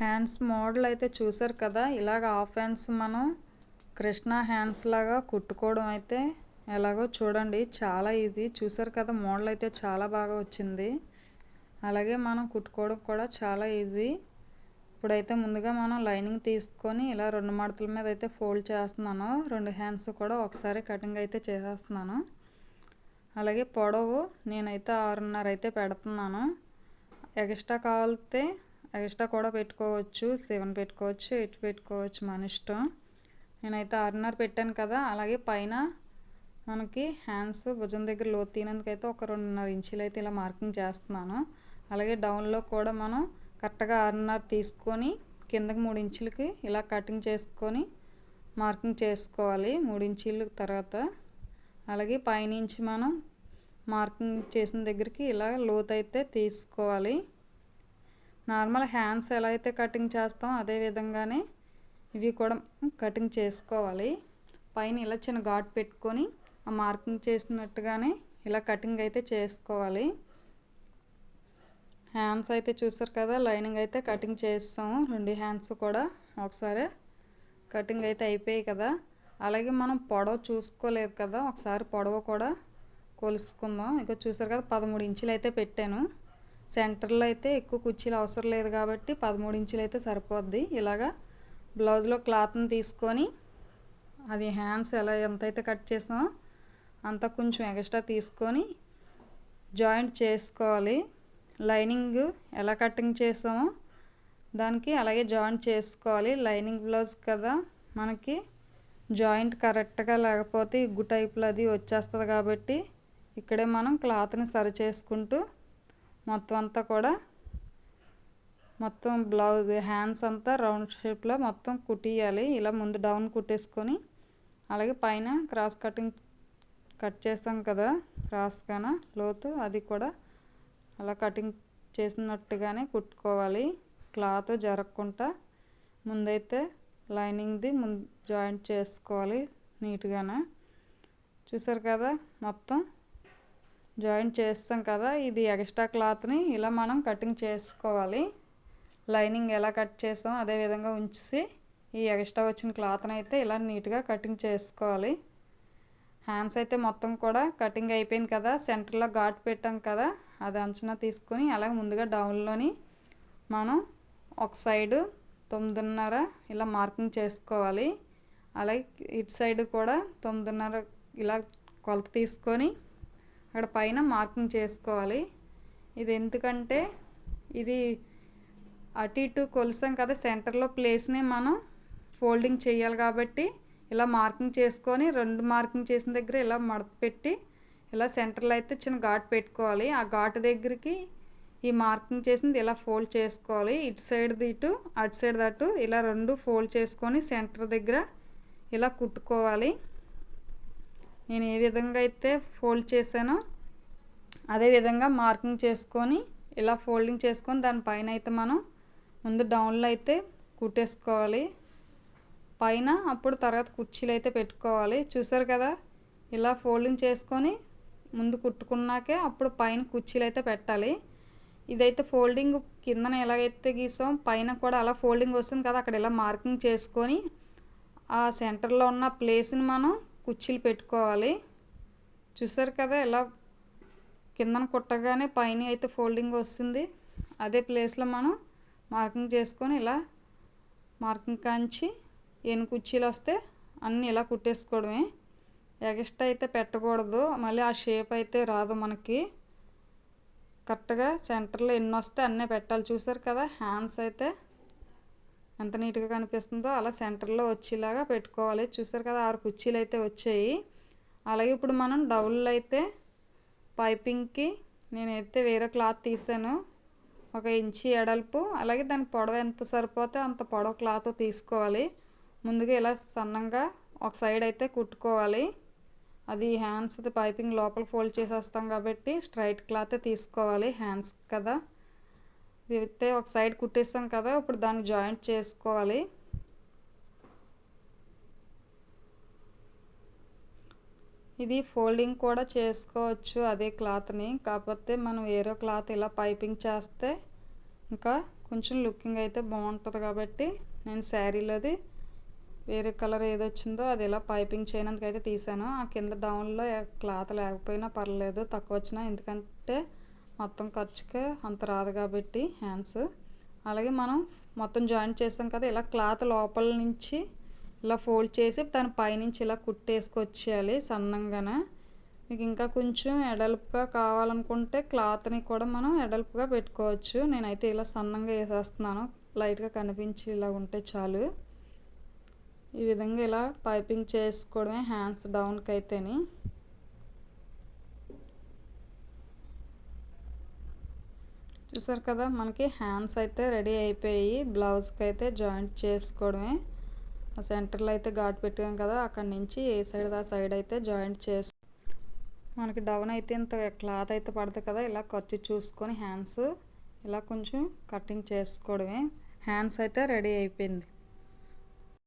Hands model అయితే చూసారు కదా? ఇలాగ హాఫ్ హ్యాండ్స్ మనం కృష్ణ హ్యాండ్స్ లాగా కుట్టుకోవడం అయితే ఎలాగో చూడండి. చాలా ఈజీ. చూసారు కదా మోడల్ అయితే చాలా బాగా వచ్చింది. అలాగే మనం కుట్టుకోవడం కూడా చాలా ఈజీ. ఇప్పుడైతే ముందుగా మనం లైనింగ్ తీసుకొని ఇలా రెండు మడతల మీద అయితే ఫోల్డ్ చేస్తున్నాను. రెండు హ్యాండ్స్ కూడా ఒకసారి కటింగ్ అయితే చేసేస్తున్నాను. అలాగే పొడవు నేనైతే ఆరున్నర అయితే పెడుతున్నాను. ఎక్స్ట్రా కావాలితే ఎక్స్ట్రా కూడా పెట్టుకోవచ్చు సెవెన్ పెట్టుకోవచ్చు ఎయిట్ పెట్టుకోవచ్చు మన ఇష్టం. నేనైతే ఆరున్నర పెట్టాను కదా అలాగే పైన మనకి హ్యాండ్స్ భుజం దగ్గర లోతు తీనందుకైతే ఒక రెండున్నర ఇంచులు అయితే ఇలా మార్కింగ్ చేస్తున్నాను. అలాగే డౌన్లో కూడా మనం కరెక్ట్గా ఆరున్నర తీసుకొని కిందకి మూడు ఇంచులకి ఇలా కటింగ్ చేసుకొని మార్కింగ్ చేసుకోవాలి మూడు ఇంచుల తర్వాత. అలాగే పైనుంచి మనం మార్కింగ్ చేసిన దగ్గరికి ఇలా లోతు అయితే తీసుకోవాలి. నార్మల్ హ్యాండ్స్ ఎలా అయితే కటింగ్ చేస్తాం అదే విధంగానే ఇవి కూడా కటింగ్ చేసుకోవాలి. పైన ఇలా చిన్న ఘాట్ పెట్టుకొని ఆ మార్కింగ్ చేసినట్టుగానే ఇలా కటింగ్ అయితే చేసుకోవాలి. హ్యాండ్స్ అయితే చూసారు కదా లైనింగ్ అయితే కటింగ్ చేస్తాము. రెండు హ్యాండ్స్ కూడా ఒకసారి కటింగ్ అయితే అయిపోయాయి కదా. అలాగే మనం పొడవ చూసుకోలేదు కదా ఒకసారి పొడవ కూడా కొలుసుకుందాం. ఇక చూసారు కదా పదమూడు ఇంచులు అయితే పెట్టాను. సెంటర్లో అయితే ఎక్కువ కుర్చీలు అవసరం లేదు కాబట్టి పదమూడు ఇంచులు అయితే సరిపోద్ది. ఇలాగా బ్లౌజ్లో క్లాత్ని తీసుకొని అది హ్యాండ్స్ ఎలా ఎంత అయితే కట్ చేసామో అంత కొంచెం ఎక్స్ట్రా తీసుకొని జాయింట్ చేసుకోవాలి. లైనింగ్ ఎలా కటింగ్ చేసామో దానికి అలాగే జాయింట్ చేసుకోవాలి. లైనింగ్ బ్లౌజ్ కదా మనకి జాయింట్ కరెక్ట్గా లేకపోతే ఇగ్గు టైప్లో అది వచ్చేస్తుంది కాబట్టి ఇక్కడే మనం క్లాత్ని సరి చేసుకుంటూ మొత్తం అంతా కూడా మొత్తం బ్లౌజ్ హ్యాండ్స్ అంతా రౌండ్ షేప్లో మొత్తం కుట్టియాలి. ఇలా ముందు డౌన్ కుట్టేసుకొని అలాగే పైన క్రాస్ కటింగ్ కట్ చేస్తాం కదా క్రాస్గాన లోతు అది కూడా అలా కటింగ్ చేసినట్టుగానే కుట్టుకోవాలి. క్లాత్ జరగకుండా ముందైతే లైనింగ్ది ముందు జాయింట్ చేసుకోవాలి నీట్గానే. చూసారు కదా మొత్తం జాయింట్ చేస్తాం కదా ఇది ఎక్స్ట్రా క్లాత్ని ఇలా మనం కటింగ్ చేసుకోవాలి. లైనింగ్ ఎలా కట్ చేస్తాం అదే విధంగా ఉంచి ఈ ఎక్స్ట్రా వచ్చిన క్లాత్ని అయితే ఇలా నీట్గా కటింగ్ చేసుకోవాలి. హ్యాండ్స్ అయితే మొత్తం కూడా కటింగ్ అయిపోయింది కదా సెంటర్లో ఘాట్ పెట్టాం కదా అది అంచనా తీసుకొని అలాగే ముందుగా డౌన్లోని మనం ఒక సైడు తొమ్మిదిన్నర ఇలా మార్కింగ్ చేసుకోవాలి. అలాగే ఇటు సైడ్ కూడా తొమ్మిదిన్నర ఇలా కొలత తీసుకొని అక్కడ పైన మార్కింగ్ చేసుకోవాలి. ఇది ఎందుకంటే ఇది అటు ఇటు కొలిసాం కదా సెంటర్లో ప్లేస్ని మనం ఫోల్డింగ్ చేయాలి కాబట్టి ఇలా మార్కింగ్ చేసుకొని రెండు మార్కింగ్ చేసిన దగ్గర ఇలా మడత పెట్టి ఇలా సెంటర్లో అయితే చిన్న ఘాట్ పెట్టుకోవాలి. ఆ ఘాట్ దగ్గరికి ఈ మార్కింగ్ చేసింది ఇలా ఫోల్డ్ చేసుకోవాలి. ఇటు సైడ్ది ఇటు అటు సైడ్ అటు ఇలా రెండు ఫోల్డ్ చేసుకొని సెంటర్ దగ్గర ఇలా కుట్టుకోవాలి. నేను ఏ విధంగా అయితే ఫోల్డ్ చేశానో అదే విధంగా మార్కింగ్ చేసుకొని ఇలా ఫోల్డింగ్ చేసుకొని దానిపైన అయితే మనం ముందు డౌన్లో అయితే కుట్టేసుకోవాలి. పైన అప్పుడు తర్వాత కుర్చీలు అయితే పెట్టుకోవాలి. చూసారు కదా? ఇలా ఫోల్డింగ్ చేసుకొని ముందు కుట్టుకున్నాకే అప్పుడు పైన కుర్చీలు అయితే పెట్టాలి. ఇదైతే ఫోల్డింగ్ కిందన ఎలాగైతే గీసాం పైన కూడా అలా ఫోల్డింగ్ వస్తుంది కదా? అక్కడ ఇలా మార్కింగ్ చేసుకొని ఆ సెంటర్లో ఉన్న ప్లేస్ని మనం కుర్చీలు పెట్టుకోవాలి. చూసారు కదా ఇలా కిందన కుట్టగానే పైన అయితే ఫోల్డింగ్ వస్తుంది. అదే ప్లేస్లో మనం మార్కింగ్ చేసుకొని ఇలా మార్కింగ్ కాంచి ఎన్ని కుర్చీలు వస్తే అన్నీ ఇలా కుట్టేసుకోవడమే. ఎగస్ట్రా అయితే పెట్టకూడదు. మళ్ళీ ఆ షేప్ అయితే రాదు మనకి. కరెక్ట్గా సెంటర్లో ఎన్ని వస్తే అన్నీ పెట్టాలి. చూసారు కదా హ్యాండ్స్ అయితే ఎంత నీట్గా కనిపిస్తుందో అలా సెంటర్లో వచ్చేలాగా పెట్టుకోవాలి. చూసారు కదా ఆరు కుర్చీలు అయితే వచ్చాయి. అలాగే ఇప్పుడు మనం డౌల్లో అయితే పైపింగ్కి నేనైతే వేరే క్లాత్ తీసాను. ఒక ఇంచి ఎడల్పు అలాగే దాని పొడవ ఎంత సరిపోతే అంత పొడవ క్లాత్ తీసుకోవాలి. ముందుగా ఇలా సన్నంగా ఒక సైడ్ అయితే కుట్టుకోవాలి. అది హ్యాండ్స్ పైపింగ్ లోపల ఫోల్డ్ చేసేస్తాం కాబట్టి స్ట్రైట్ క్లాత్ తీసుకోవాలి హ్యాండ్స్ కదా. అయితే ఒక సైడ్ కుట్టేస్తాను కదా ఇప్పుడు దాన్ని జాయింట్ చేసుకోవాలి. ఇది ఫోల్డింగ్ కూడా చేసుకోవచ్చు అదే క్లాత్ని కాకపోతే మనం వేరే క్లాత్ ఇలా పైపింగ్ చేస్తే ఇంకా కొంచెం లుకింగ్ అయితే బాగుంటుంది కాబట్టి నేను శారీలోది వేరే కలర్ ఏది వచ్చిందో అది ఇలా పైపింగ్ చేయనందుకు అయితే తీసాను. ఆ కింద డౌన్లో క్లాత్ లేకపోయినా పర్లేదు తక్కువ వచ్చినా ఎందుకంటే మొత్తం ఖర్చుకే అంత రాదు కాబట్టి హ్యాండ్స్. అలాగే మనం మొత్తం జాయింట్ చేసాం కదా ఇలా క్లాత్ లోపల నుంచి ఇలా ఫోల్డ్ చేసి దాని పైనుంచి ఇలా కుట్టేసుకొచ్చేయాలి సన్నంగానే. మీకు ఇంకా కొంచెం ఎడల్పుగా కావాలనుకుంటే క్లాత్ని కూడా మనం ఎడల్పుగా పెట్టుకోవచ్చు. నేనైతే ఇలా సన్నంగా వేసేస్తున్నాను. లైట్గా కనిపించి ఇలా ఉంటే చాలు. ఈ విధంగా ఇలా పైపింగ్ చేసుకోవడమే హ్యాండ్స్ డౌన్కి అయితేని చూసారు కదా మనకి హ్యాండ్స్ అయితే రెడీ అయిపోయి బ్లౌజ్కి అయితే జాయింట్ చేసుకోవడమే. ఆ సెంటర్లో అయితే ఘాట్ పెట్టాం కదా అక్కడ నుంచి ఏ సైడ్ ఆ సైడ్ అయితే జాయింట్ చేసి మనకి డౌన్ అయితే ఇంత క్లాత్ అయితే పడుతుంది కదా ఇలా ఖర్చు చూసుకొని హ్యాండ్స్ ఇలా కొంచెం కటింగ్ చేసుకోవడమే. హ్యాండ్స్ అయితే రెడీ అయిపోయింది.